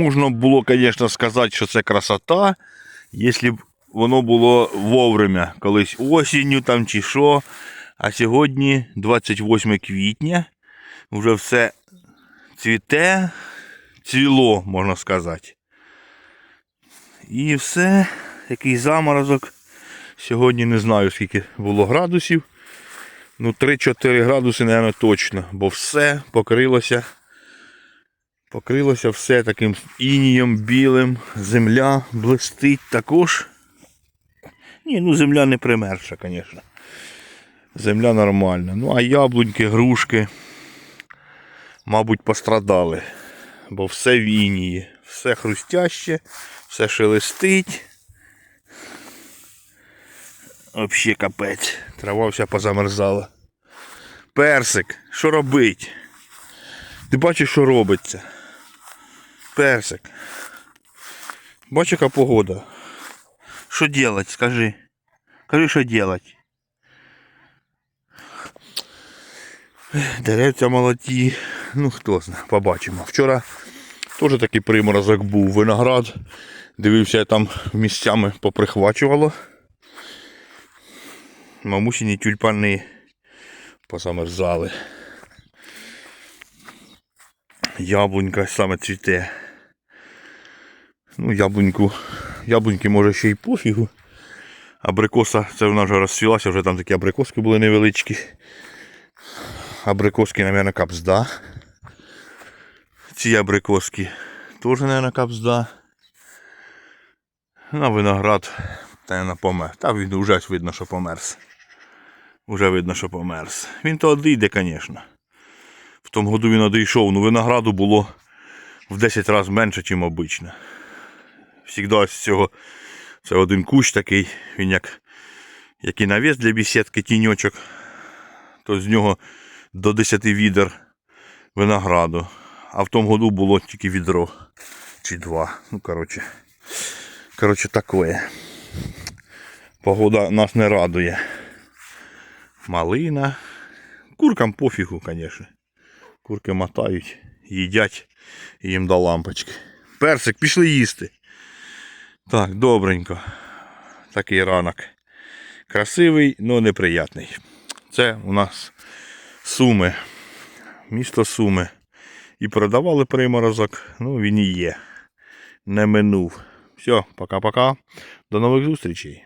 Можна було, звісно, сказати, що це красота, якщо б воно було вовремя, колись осінню там чи що. А сьогодні 28 квітня, вже все цвіте, цвіло, можна сказати. І все, який заморозок. Сьогодні не знаю, скільки було градусів. Ну, 3-4 градуси, мабуть, точно, бо все покрилося. Покрилося все таким інієм білим. Земля блистить також. Ні, ну земля не примерша, звісно. Земля нормальна. Ну, а яблуньки, грушки, мабуть, пострадали. Бо все в інії, все хрустяще, все шелестить. Взагалі капець. Трава вся позамерзала. Персик, що робить? Ти бачиш, що робиться? Персик. Бачиш, яка погода. Що делать, скажи? Скажи, що делать? Деревця молоді. Ну хто знає, побачимо. Вчора теж такий приморозок був. Виноград. Дивився, там місцями поприхвачувало. Мамусіні тюльпани позамерзали. Яблунька саме цвіте. Ну, яблуньку. Яблуньки може ще й пофігу. Абрикоса, це вона вже розцвілася, вже там такі абрикоски були невеличкі. Абрикоски, мабуть, капзда. Ці абрикоски теж, мабуть, капзда. На виноград, та на помер. Та він вже видно, що померз. Уже видно, що померз. Він то одійде, звісно. В тому году він одійшов. Ну винограду було в 10 разів менше, ніж обично. Всігда з цього це один кущ такий, він як, як і навіс для бесідки, тіньочок. То з нього до 10 відер винограду. А в тому году було тільки відро чи два. Ну, коротше. Коротше, таке. Погода нас не радує. Малина. Куркам пофігу, звісно. Курки мотають, їдять і їм до лампочки. Персик, пішли їсти. Так, добренько. Такий ранок. Красивий, але неприятний. Це у нас Суми. Місто Суми. І продавали приморозок. Ну, він і є. Не минув. Все, пока-пока. До нових зустрічей.